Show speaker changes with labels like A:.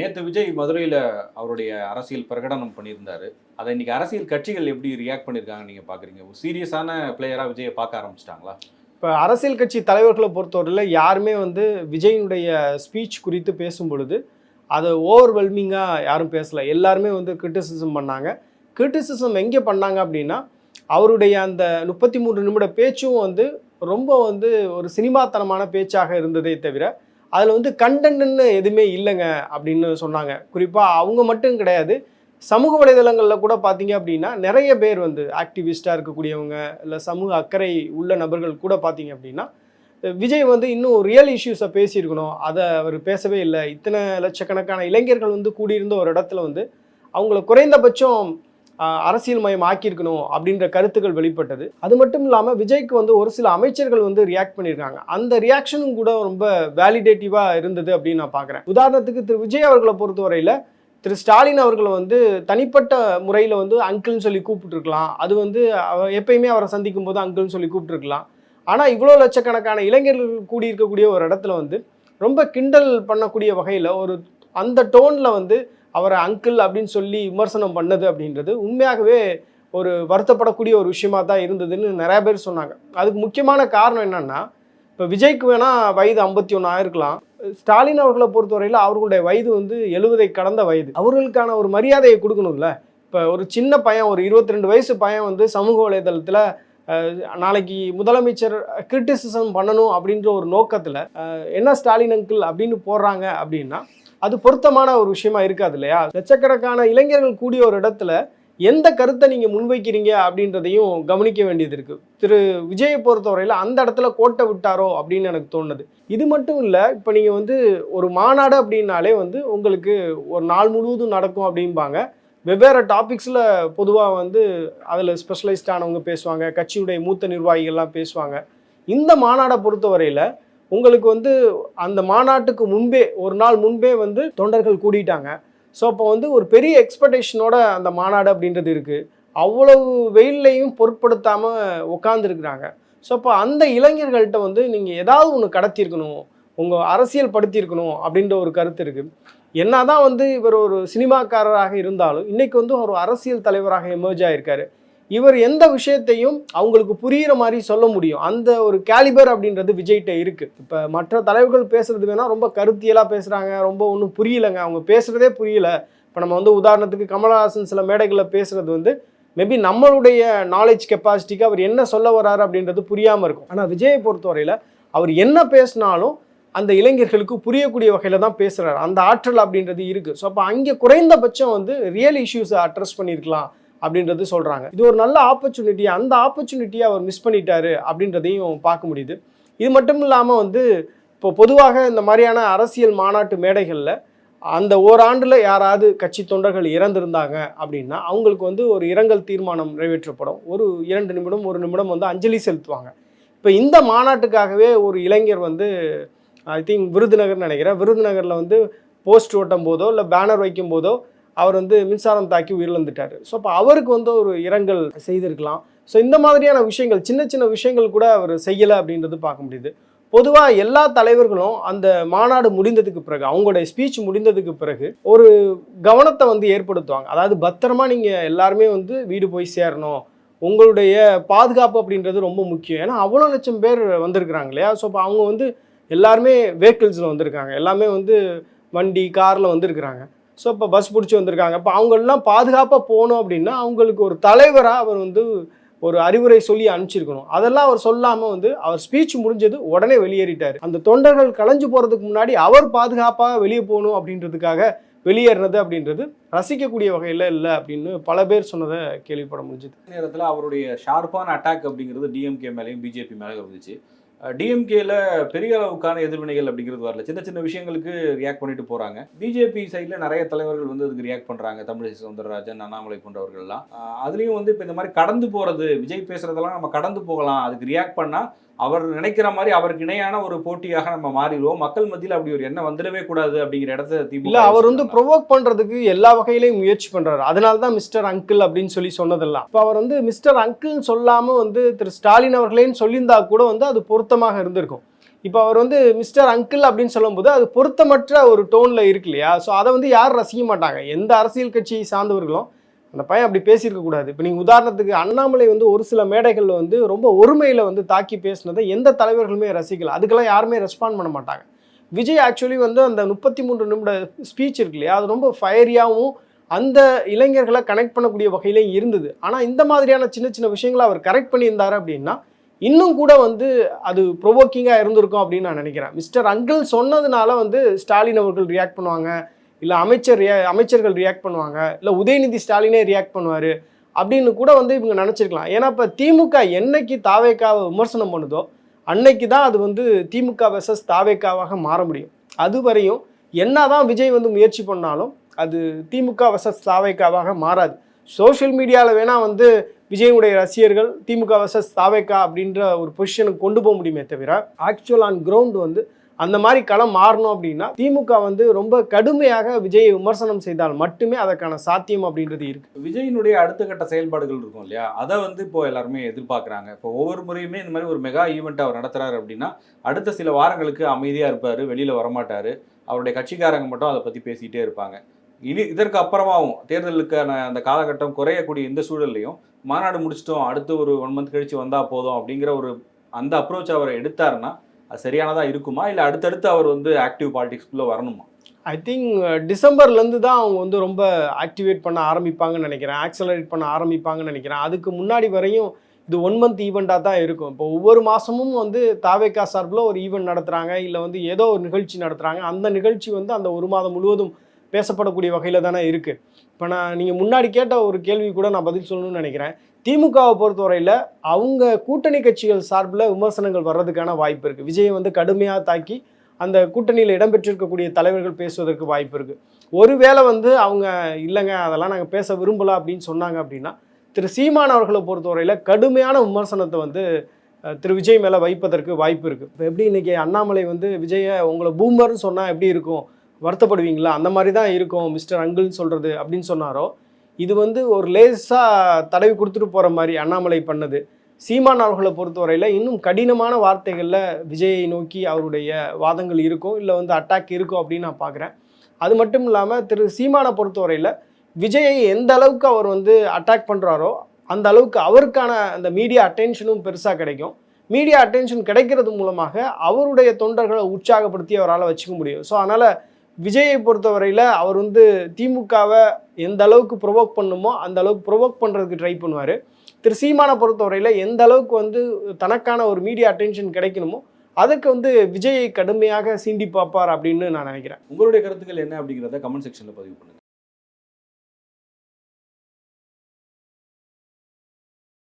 A: நேற்று விஜய் மதுரையில் அவருடைய அரசியல் பிரகடனம் பண்ணியிருந்தாரு. அதை இன்னைக்கு அரசியல் கட்சிகள் எப்படி ரியாக்ட் பண்ணியிருக்காங்க நீங்கள் பார்க்குறீங்க ஒரு சீரியஸான பிளேயராக விஜயை பார்க்க ஆரம்பிச்சிட்டாங்களா?
B: இப்போ அரசியல் கட்சி தலைவர்களை பொறுத்தவரையில் யாருமே வந்து விஜயினுடைய ஸ்பீச் குறித்து பேசும் பொழுது அதை ஓவர்வெல்மிங்காக யாரும் பேசலை. எல்லாருமே வந்து கிரிட்டிசிசம் பண்ணாங்க. கிரிட்டிசிசம் எங்கே பண்ணாங்க அப்படின்னா அவருடைய அந்த முப்பத்தி மூன்று நிமிட பேச்சும் வந்து ரொம்ப வந்து ஒரு சினிமாத்தனமான பேச்சாக இருந்ததே தவிர அதில் வந்து கண்டென்ட்னு எதுவுமே இல்லைங்க அப்படின்னு சொன்னாங்க. குறிப்பாக அவங்க மட்டும் கிடையாது. சமூக வலைதளங்களில் கூட பார்த்தீங்க அப்படின்னா நிறைய பேர் வந்து ஆக்டிவிஸ்டாக இருக்கக்கூடியவங்க இல்லை சமூக அக்கறை உள்ள நபர்கள் கூட பார்த்தீங்க அப்படின்னா விஜய் வந்து இன்னும் ரியல் இஷ்யூஸை பேசியிருக்கணும். அதை அவர் பேசவே இல்லை. இத்தனை லட்சக்கணக்கான இளைஞர்கள் வந்து கூடியிருந்த ஒரு இடத்துல வந்து அவங்கள குறைந்தபட்சம் அரசியல் மயம் ஆக்கியிருக்கணும் அப்படின்ற கருத்துக்கள் வெளிப்பட்டது. அது மட்டும் இல்லாமல் விஜய்க்கு வந்து ஒரு சில அமைச்சர்கள் வந்து ரியாக்ட் பண்ணியிருக்காங்க. அந்த ரியாக்ஷனும் கூட ரொம்ப வேலிடேட்டிவாக இருந்தது அப்படின்னு நான் பார்க்குறேன் உதாரணத்துக்கு திரு விஜய் அவர்களை பொறுத்தவரையில் திரு ஸ்டாலின் அவர்களை வந்து தனிப்பட்ட முறையில் வந்து அங்கிள்னு சொல்லி கூப்பிட்டுருக்கலாம். அது வந்து அவர் எப்பயுமே அவரை சந்திக்கும் போது அங்கிள்னு சொல்லி கூப்பிட்டுருக்கலாம். ஆனால் இவ்வளோ லட்சக்கணக்கான இளைஞர்கள் கூடியிருக்கக்கூடிய ஒரு இடத்துல வந்து ரொம்ப கிண்டல் பண்ணக்கூடிய வகையில் ஒரு அந்த டோனில் வந்து அவரை அங்கிள் அப்படின்னு சொல்லி விமர்சனம் பண்ணது அப்படின்றது உண்மையாகவே ஒரு வருத்தப்படக்கூடிய ஒரு விஷயமா தான் இருந்ததுன்னு நிறைய பேர் சொன்னாங்க. அதுக்கு முக்கியமான காரணம் என்னன்னா இப்போ விஜய்க்கு வேணால் வயது ஐம்பத்தி ஒன்று ஆயிருக்கலாம். ஸ்டாலின் அவர்களை பொறுத்தவரையில் அவர்களுடைய வயது வந்து எழுபதை கடந்த வயது. அவர்களுக்கான ஒரு மரியாதையை கொடுக்கணும்ல. இப்போ ஒரு சின்ன பையன் ஒரு இருபத்தி ரெண்டு வயசு பையன் வந்து சமூக வலைதளத்தில் நாளைக்கு முதலமைச்சர் கிரிட்டிசிசம் பண்ணணும் அப்படின்ற ஒரு நோக்கத்தில் என்ன ஸ்டாலின் அங்கிள் அப்படின்னு போடுறாங்க அப்படின்னா அது பொருத்தமான ஒரு விஷயமா இருக்காது இல்லையா? லட்சக்கணக்கான இளைஞர்கள் கூடிய ஒரு இடத்துல எந்த கருத்தை நீங்கள் முன்வைக்கிறீங்க அப்படின்றதையும் கவனிக்க வேண்டியது இருக்குது திரு. விஜயை பொறுத்தவரையில் அந்த இடத்துல கோட்டை விட்டாரோ அப்படின்னு எனக்கு தோணுது. இது மட்டும் இல்லை இப்போ நீங்கள் வந்து ஒரு மாநாடு அப்படின்னாலே வந்து உங்களுக்கு ஒரு நாள் முழுவதும் நடக்கும் அப்படிம்பாங்க. வெவ்வேறு டாபிக்ஸில் பொதுவாக வந்து அதில் ஸ்பெஷலைஸ்ட் ஆனவங்க பேசுவாங்க கட்சியுடைய மூத்த நிர்வாகிகள்லாம் பேசுவாங்க. இந்த மாநாடை பொறுத்தவரையில் உங்களுக்கு வந்து அந்த மாநாட்டுக்கு முன்பே ஒரு நாள் முன்பே வந்து தொண்டர்கள் கூடிட்டாங்க. ஸோ அப்போ வந்து ஒரு பெரிய எக்ஸ்பெக்டேஷனோட அந்த மாநாடு அப்படின்றது இருக்குது அவ்வளவு வெயில்லையும் பொருட்படுத்தாமல் உட்காந்துருக்குறாங்க ஸோ அப்போ அந்த இளைஞர்கள்ட்ட வந்து நீங்கள் ஏதாவது ஒன்று கடத்தியிருக்கணும் உங்கள் அரசியல் படுத்தியிருக்கணும் அப்படின்ற ஒரு கருத்து இருக்குது என்ன தான் வந்து இவர் ஒரு சினிமாக்காரராக இருந்தாலும் இன்றைக்கி வந்து ஒரு அரசியல் தலைவராக எமர்ஜ் ஆகியிருக்காரு இவர் எந்த விஷயத்தையும் அவங்களுக்கு புரிகிற மாதிரி சொல்ல முடியும். அந்த ஒரு கேலிபர் அப்படின்றது விஜய்கிட்ட இருக்குது இப்போ மற்ற தலைவர்கள் பேசுகிறது வேணால் ரொம்ப கருத்தியலாக பேசுகிறாங்க ரொம்ப ஒன்றும் புரியலைங்க. அவங்க பேசுறதே புரியல. இப்போ நம்ம வந்து உதாரணத்துக்கு கமலஹாசன் சில மேடைகளில் பேசுகிறது வந்து மேபி நம்மளுடைய நாலேஜ் கெப்பாசிட்டிக்கு அவர் என்ன சொல்ல வர்றாரு அப்படின்றது புரியாமல் இருக்கும். ஆனால் விஜயை பொறுத்தவரையில் அவர் என்ன பேசினாலும் அந்த இளைஞர்களுக்கு புரியக்கூடிய வகையில் தான் பேசுகிறார் அந்த ஆற்றல் அப்படின்றது இருக்குது ஸோ அப்போ அங்கே குறைந்தபட்சம் வந்து ரியல் இஷ்யூஸை அட்ரஸ் பண்ணியிருக்கலாம் அப்படின்றது சொல்கிறாங்க இது ஒரு நல்ல ஆப்பர்ச்சுனிட்டி அந்த ஆப்பர்ச்சுனிட்டியை அவர் மிஸ் பண்ணிட்டாரு அப்படின்றதையும் பார்க்க முடியுது. இது மட்டும் இல்லாமல் வந்து இப்போ பொதுவாக இந்த மாதிரியான அரசியல் மாநாட்டு மேடைகளில் அந்த ஓராண்டில் யாராவது கட்சி தொண்டர்கள் இறந்திருந்தாங்க அப்படின்னா அவங்களுக்கு வந்து ஒரு இரங்கல் தீர்மானம் நிறைவேற்றப்படும். ஒரு இரண்டு நிமிடம் ஒரு நிமிடம் வந்து அஞ்சலி செலுத்துவாங்க. இப்போ இந்த மாநாட்டுக்காகவே ஒரு இளைஞர் வந்து ஐ திங்க் விருதுநகர்னு நினைக்கிறேன். விருதுநகரில் வந்து போஸ்ட் ஓட்டும் போதோ இல்லை பேனர் வைக்கும் போதோ அவர் வந்து மின்சாரம் தாக்கி உயிரிழந்துட்டார். ஸோ அப்போ அவருக்கு வந்து ஒரு இரங்கல் செய்திருக்கலாம். ஸோ இந்த மாதிரியான விஷயங்கள் சின்ன சின்ன விஷயங்கள் கூட அவர் செய்யலை அப்படின்றது பார்க்க முடியுது. பொதுவாக எல்லா தலைவர்களும் அந்த மாநாடு முடிந்ததுக்கு பிறகு அவங்களுடைய ஸ்பீச் முடிந்ததுக்கு பிறகு ஒரு கவனத்தை வந்து ஏற்படுத்துவாங்க. அதாவது பத்திரமா நீங்கள் எல்லாருமே வந்து வீடு போய் சேரணும். உங்களுடைய பாதுகாப்பு அப்படின்றது ரொம்ப முக்கியம். ஏன்னா அவ்வளோ லட்சம் பேர் வந்திருக்கிறாங்க இல்லையா? ஸோ அப்போ அவங்க வந்து எல்லாருமே வெஹிக்கிள்ஸில் வந்திருக்காங்க. எல்லாமே வந்து வண்டி காரில் வந்திருக்கிறாங்க. ஸோ இப்போ பஸ் பிடிச்சி வந்திருக்காங்க. இப்போ அவங்களெலாம் பாதுகாப்பாக போகணும் அப்படின்னா அவங்களுக்கு ஒரு தலைவராக அவர் வந்து ஒரு அறிவுரை சொல்லி அனுப்பிச்சிருக்கணும். அதெல்லாம் அவர் சொல்லாமல் வந்து அவர் ஸ்பீச் முடிஞ்சது உடனே வெளியேறிட்டார். அந்த தொண்டர்கள் கலைஞ்சு போகிறதுக்கு முன்னாடி அவர் பாதுகாப்பாக வெளியே போகணும் அப்படின்றதுக்காக வெளியேறினது அப்படின்றது ரசிக்கக்கூடிய வகையில் இல்லை அப்படின்னு பல பேர் சொன்னதை கேள்விப்பட முடிஞ்சது.
A: நேரத்தில் அவருடைய ஷார்ப்பான அட்டாக் அப்படிங்கிறது டிஎம்கே மேலேயும் பிஜேபி மேலே இருந்துச்சு. டிஎம்கேல பெரிய அளவுக்கான எதிர்வினைகள் அப்படிங்கிறது வரல. சின்ன சின்ன விஷயங்களுக்கு ரியாக்ட் பண்ணிட்டு போறாங்க. பிஜேபி சைடில் நிறைய தலைவர்கள் வந்து அதுக்கு ரியாக்ட் பண்றாங்க. தமிழிசை சவுந்தரராஜன் அண்ணாமலை போன்றவர்கள்லாம். அதுலயும் வந்து இப்போ இந்த மாதிரி கடந்து போறது விஜய் பேசுறதெல்லாம் நம்ம கடந்து போகலாம். அதுக்கு ரியாக்ட் பண்ணா அவர் நினைக்கிற மாதிரி அவருக்கு இணையான ஒரு போட்டியாக நம்ம மாறிடுவோம். மக்கள் மத்தியில் அப்படி ஒரு எண்ணம் வந்துடவே கூடாது அப்படிங்கிற இடத்த
B: இல்ல அவர் வந்து. ப்ரொவோக் பண்றதுக்கு எல்லா வகையிலையும் முயற்சி பண்றாரு. அதனால தான் மிஸ்டர் அங்கிள் அப்படின்னு சொல்லி சொன்னதெல்லாம். இப்போ அவர் வந்து மிஸ்டர் அங்கிள் சொல்லாம வந்து திரு ஸ்டாலின் அவர்களேன்னு சொல்லியிருந்தா கூட வந்து அது பொருத்தமாக இருந்திருக்கும். இப்போ அவர் வந்து மிஸ்டர் அங்கிள் அப்படின்னு சொல்லும்போது அது பொருத்தமற்ற ஒரு டோனில் இருக்கு இல்லையா? ஸோ அதை வந்து யாரும் ரசிக்க மாட்டாங்க. எந்த அரசியல் கட்சியை சார்ந்தவர்களும் அந்த பையன் அப்படி பேசியிருக்க கூடாது. இப்போ நீங்கள் உதாரணத்துக்கு அண்ணாமலை வந்து ஒரு சில மேடைகளில் வந்து ரொம்ப ஒருமையில் வந்து தாக்கி பேசினதை எந்த தலைவர்களுமே ரசிக்கல. அதுக்கெல்லாம் யாருமே ரெஸ்பாண்ட் பண்ண மாட்டாங்க. விஜய் ஆக்சுவலி வந்து அந்த முப்பத்தி மூன்று நிமிட ஸ்பீச் இருக்கு இல்லையா? அது ரொம்ப ஃபயரியாகவும் அந்த இளைஞர்களை கனெக்ட் பண்ணக்கூடிய வகையிலையும் இருந்தது. ஆனால் இந்த மாதிரியான சின்ன சின்ன விஷயங்களை அவர் கரெக்ட் பண்ணியிருந்தாரு அப்படின்னா இன்னும் கூட வந்து அது ப்ரொவோக்கிங்காக இருந்திருக்கும் அப்படின்னு நான் நினைக்கிறேன். மிஸ்டர் அங்கிள் சொன்னதுனால வந்து ஸ்டாலின் அவர்கள் ரியாக்ட் பண்ணுவாங்க இல்லை அமைச்சர் ரியா அமைச்சர்கள் ரியாக்ட் பண்ணுவாங்க இல்லை உதயநிதி ஸ்டாலினே ரியாக்ட் பண்ணுவார் அப்படின்னு கூட வந்து இவங்க நினச்சிருக்கலாம். ஏன்னா இப்போ திமுக என்னைக்கு தாவேக்காவை விமர்சனம் பண்ணுதோ அன்னைக்கு தான் அது வந்து திமுக வெர்சஸ் தாவேக்காவாக மாற முடியும். அதுவரையும் என்னதான் விஜய் வந்து முயற்சி பண்ணாலும் அது திமுக வெர்சஸ் தாவேக்காவாக மாறாது. சோஷியல் மீடியாவில் வேணால் வந்து விஜயனுடைய ரசிகர்கள் திமுக வெர்சஸ் தாவேக்கா அப்படின்ற ஒரு பொசிஷனுக்கு கொண்டு போக முடியுமே தவிர ஆக்சுவல் ஆன் கிரவுண்ட் வந்து அந்த மாதிரி களம் மாறணும் அப்படின்னா திமுக வந்து ரொம்ப கடுமையாக விஜயை விமர்சனம் செய்தால் மட்டுமே அதற்கான சாத்தியம் அப்படின்றது இருக்கு.
A: விஜயினுடைய அடுத்த கட்ட செயல்பாடுகள் இருக்கும் இல்லையா? அதை வந்து இப்போ எல்லாருமே எதிர்பார்க்குறாங்க. இப்போ ஒவ்வொரு முறையுமே இந்த மாதிரி ஒரு மெகா ஈவெண்ட் அவர் நடத்துறாரு அப்படின்னா அடுத்த சில வாரங்களுக்கு அமைதியாக இருப்பார் வெளியில் வரமாட்டார். அவருடைய கட்சிக்காரங்க மட்டும் அதை பற்றி பேசிக்கிட்டே இருப்பாங்க. இனி இதற்கு அப்புறமாவும் தேர்தலுக்கான அந்த காலகட்டம் குறையக்கூடிய இந்த சூழல்லையும் மாநாடு முடிச்சிட்டோம் அடுத்து ஒரு ஒன் மந்த் கழிச்சு வந்தால் போதும் அப்படிங்கிற ஒரு அந்த அப்ரோச் அவர் எடுத்தாருன்னா அது சரியானதாக இருக்குமா? இல்லை அடுத்தடுத்து அவர் வந்து ஆக்டிவ் பாலிடிக்ஸ்குள்ளே வரணுமா?
B: ஐ திங்க் uh, டிசம்பர்லேருந்து தான் அவங்க வந்து ரொம்ப ஆக்டிவேட் பண்ண ஆரம்பிப்பாங்கன்னு நினைக்கிறேன். ஆக்சலரேட் பண்ண ஆரம்பிப்பாங்கன்னு நினைக்கிறேன். அதுக்கு முன்னாடி வரையும் இது ஒன் மந்த் ஈவெண்ட்டாக தான் இருக்கும். இப்போ ஒவ்வொரு மாதமும் வந்து தாவேக்கா சார்பில் ஒரு ஈவெண்ட் நடத்துகிறாங்க இல்லை வந்து ஏதோ ஒரு நிகழ்ச்சி நடத்துகிறாங்க அந்த நிகழ்ச்சி வந்து அந்த ஒரு மாதம் முழுவதும் பேசப்படக்கூடிய வகையில் தானே இருக்குது இப்போ நான் நீங்கள் முன்னாடி கேட்ட ஒரு கேள்வி கூட நான் பதில் சொல்லணும்னு நினைக்கிறேன். திமுகவை பொறுத்தவரையில் அவங்க கூட்டணி கட்சிகள் சார்பில் விமர்சனங்கள் வர்றதுக்கான வாய்ப்பு இருக்குது விஜயை வந்து கடுமையாக தாக்கி அந்த கூட்டணியில் இடம்பெற்றிருக்கக்கூடிய தலைவர்கள் பேசுவதற்கு வாய்ப்பு இருக்குது ஒருவேளை வந்து அவங்க இல்லைங்க அதெல்லாம் நாங்கள் பேச விரும்பலாம் அப்படின்னு சொன்னாங்க அப்படின்னா திரு. சீமான் அவர்களை பொறுத்தவரையில் கடுமையான விமர்சனத்தை வந்து திரு. விஜய் மேலே வைப்பதற்கு வாய்ப்பு இருக்குது இப்போ எப்படி இன்றைக்கி அண்ணாமலை வந்து விஜயை உங்களை பூமர்னு சொன்னால் எப்படி இருக்கும்? வருத்தப்படுவீங்களா? அந்த மாதிரி தான் இருக்கும். மிஸ்டர் அங்கிள்னு சொல்கிறது அப்படின்னு சொன்னாரோ? இது வந்து ஒரு லேசாக தடவி கொடுத்துட்டு போகிற மாதிரி அண்ணாமலை பண்ணது. சீமான் அவர்களை பொறுத்தவரையில் இன்னும் கடினமான வார்த்தைகளில் விஜயை நோக்கி அவருடைய வாதங்கள் இருக்கும். இல்லை வந்து அட்டாக் இருக்கும் அப்படின்னு நான் பார்க்குறேன். அது மட்டும் இல்லாமல் திரு சீமானை பொறுத்தவரையில் விஜயை எந்த அளவுக்கு அவர் வந்து அட்டாக் பண்ணுறாரோ அந்த அளவுக்கு அவருக்கான அந்த மீடியா அட்டென்ஷனும் பெருசாக கிடைக்கும். மீடியா அட்டென்ஷன் கிடைக்கிறது மூலமாக அவருடைய தொண்டர்களை உற்சாகப்படுத்தி அவரால் வச்சுக்க முடியும். ஸோ அதனால் விஜயை பொறுத்தவரையில் அவர் வந்து திமுகவை எந்த அளவுக்கு ப்ரொவோக் பண்ணுமோ அந்த அளவுக்கு ப்ரொவோக் பண்ணுறதுக்கு ட்ரை பண்ணுவார். திரு சீமானை பொறுத்தவரையில் எந்த அளவுக்கு வந்து தனக்கான ஒரு மீடியா அட்டென்ஷன் கிடைக்கணுமோ அதுக்கு வந்து விஜயை கடுமையாக சீண்டி பார்ப்பார் அப்படின்னு நான் நினைக்கிறேன்.
A: உங்களுடைய கருத்துக்கள் என்ன அப்படிங்கிறத கமெண்ட் செக்ஷனில் பதிவு பண்ணுங்கள்